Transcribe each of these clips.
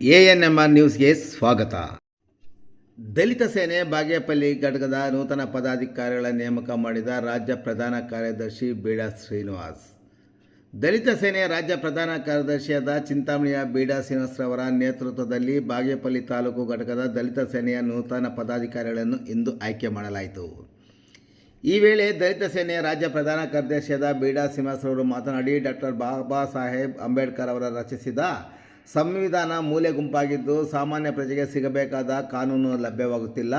ANMR ನ್ಯೂಸ್ಗೆ ಸ್ವಾಗತ. ದಲಿತ ಸೇನೆ ಬಾಗೇಪಲ್ಲಿ ಘಟಕದ ನೂತನ ಪದಾಧಿಕಾರಿಗಳ ನೇಮಕ ಮಾಡಿದ ರಾಜ್ಯ ಪ್ರಧಾನ ಕಾರ್ಯದರ್ಶಿ ಬೀಡಾ ಶ್ರೀನಿವಾಸ್. ದಲಿತ ಸೇನೆ ರಾಜ್ಯ ಪ್ರಧಾನ ಕಾರ್ಯದರ್ಶಿಯಾದ ಚಿಂತಾಮಣಿಯ ಬೀಡಾ ಶ್ರೀನಿವಾಸ್ರವರ ನೇತೃತ್ವದಲ್ಲಿ ಬಾಗೇಪಲ್ಲಿ ತಾಲೂಕು ಘಟಕದ ದಲಿತ ಸೇನೆಯ ನೂತನ ಪದಾಧಿಕಾರಿಗಳನ್ನು ಇಂದು ಆಯ್ಕೆ ಮಾಡಲಾಯಿತು. ಈ ವೇಳೆ ದಲಿತ ಸೇನೆಯ ರಾಜ್ಯ ಪ್ರಧಾನ ಕಾರ್ಯದರ್ಶಿಯಾದ ಬೀಡಾ ಶ್ರೀನಿವಾಸರವರು ಮಾತನಾಡಿ, ಡಾಕ್ಟರ್ ಬಾಬಾ ಸಾಹೇಬ್ ಅಂಬೇಡ್ಕರ್ ಅವರ ರಚಿಸಿದ ಸಂವಿಧಾನ ಮೂಲೆ ಗುಂಪಾಗಿದ್ದು ಸಾಮಾನ್ಯ ಪ್ರಜೆಗೆ ಸಿಗಬೇಕಾದ ಕಾನೂನು ಲಭ್ಯವಾಗುತ್ತಿಲ್ಲ.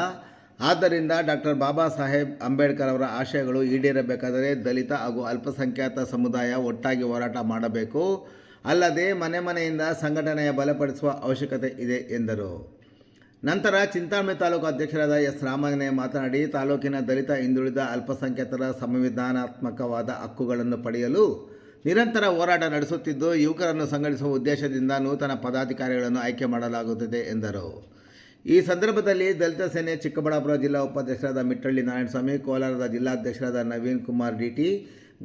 ಆದ್ದರಿಂದ ಡಾಕ್ಟರ್ ಬಾಬಾ ಸಾಹೇಬ್ ಅಂಬೇಡ್ಕರ್ ಅವರ ಆಶಯಗಳು ಈಡೇರಬೇಕಾದರೆ ದಲಿತ ಹಾಗೂ ಅಲ್ಪಸಂಖ್ಯಾತ ಸಮುದಾಯ ಒಟ್ಟಾಗಿ ಹೋರಾಟ ಮಾಡಬೇಕು. ಅಲ್ಲದೆ ಮನೆ ಮನೆಯಿಂದ ಸಂಘಟನೆಯ ಬಲಪಡಿಸುವ ಅವಶ್ಯಕತೆ ಇದೆ ಎಂದರು. ನಂತರ ಚಿಂತಾಮಣಿ ತಾಲೂಕು ಅಧ್ಯಕ್ಷರಾದ ಎಸ್ ರಾಮಯ್ಯ ಮಾತನಾಡಿ, ತಾಲೂಕಿನ ದಲಿತ ಹಿಂದುಳಿದ ಅಲ್ಪಸಂಖ್ಯಾತರ ಸಂವಿಧಾನಾತ್ಮಕವಾದ ಹಕ್ಕುಗಳನ್ನು ಪಡೆಯಲು ನಿರಂತರ ಹೋರಾಟ ನಡೆಸುತ್ತಿದ್ದು ಯುವಕರನ್ನು ಸಂಘಟಿಸುವ ಉದ್ದೇಶದಿಂದ ನೂತನ ಪದಾಧಿಕಾರಿಗಳನ್ನು ಆಯ್ಕೆ ಮಾಡಲಾಗುತ್ತಿದೆ ಎಂದರು. ಈ ಸಂದರ್ಭದಲ್ಲಿ ದಲಿತ ಸೇನೆ ಚಿಕ್ಕಬಳ್ಳಾಪುರ ಜಿಲ್ಲಾ ಉಪಾಧ್ಯಕ್ಷರಾದ ಮಿಟ್ಟಳ್ಳಿ ನಾರಾಯಣಸ್ವಾಮಿ, ಕೋಲಾರದ ಜಿಲ್ಲಾಧ್ಯಕ್ಷರಾದ ನವೀನ್ ಕುಮಾರ್ ಡಿಟಿ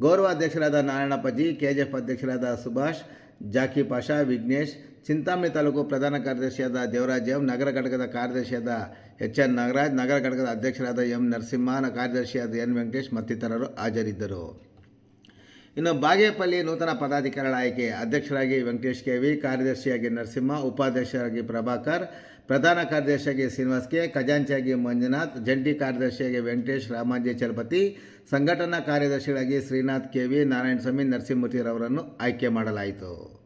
ಗೌರವಾಧ್ಯಕ್ಷರಾದ ನಾರಾಯಣಪ್ಪ ಜಿ, ಕೆಜಿಎಫ್ ಅಧ್ಯಕ್ಷರಾದ ಸುಭಾಷ್, ಜಾಕಿ ಪಾಷಾ, ವಿಘ್ನೇಶ್, ಚಿಂತಾಮಣಿ ತಾಲೂಕು ಪ್ರಧಾನ ಕಾರ್ಯದರ್ಶಿಯಾದ ದೇವರಾಜ್ ಎಂ, ನಗರ ಘಟಕದ ಕಾರ್ಯದರ್ಶಿಯಾದ ಎಚ್ ಎನ್ ನಾಗರಾಜ್, ನಗರ ಘಟಕದ ಅಧ್ಯಕ್ಷರಾದ ಎಂ ನರಸಿಂಹನ ಕಾರ್ಯದರ್ಶಿಯಾದ ಎನ್ ವೆಂಕಟೇಶ್ ಮತ್ತಿತರರು ಹಾಜರಿದ್ದರು. ಇನ್ನು ಬಾಗೇಪಲ್ಲಿ ನೂತನ ಪದಾಧಿಕಾರಿಗಳ ಆಯ್ಕೆ. ಅಧ್ಯಕ್ಷರಾಗಿ ವೆಂಕಟೇಶ್ ಕೆವಿ, ಕಾರ್ಯದರ್ಶಿಯಾಗಿ ನರಸಿಂಹ, ಉಪಾಧ್ಯಕ್ಷರಾಗಿ ಪ್ರಭಾಕರ್, ಪ್ರಧಾನ ಕಾರ್ಯದರ್ಶಿಯಾಗಿ ಶ್ರೀನಿವಾಸ್ ಕೆ, ಖಜಾಂಚಿಯಾಗಿ ಮಂಜುನಾಥ್, ಜಂಟಿ ಕಾರ್ಯದರ್ಶಿಯಾಗಿ ವೆಂಕಟೇಶ್ ರಾಮಾಜಿ ಚಲಪತಿ, ಸಂಘಟನಾ ಕಾರ್ಯದರ್ಶಿಗಳಾಗಿ ಶ್ರೀನಾಥ್ ಕೆವಿ, ನಾರಾಯಣಸ್ವಾಮಿ, ನರಸಿಂಹಮೂರ್ತಿರವರನ್ನು ಆಯ್ಕೆ ಮಾಡಲಾಯಿತು.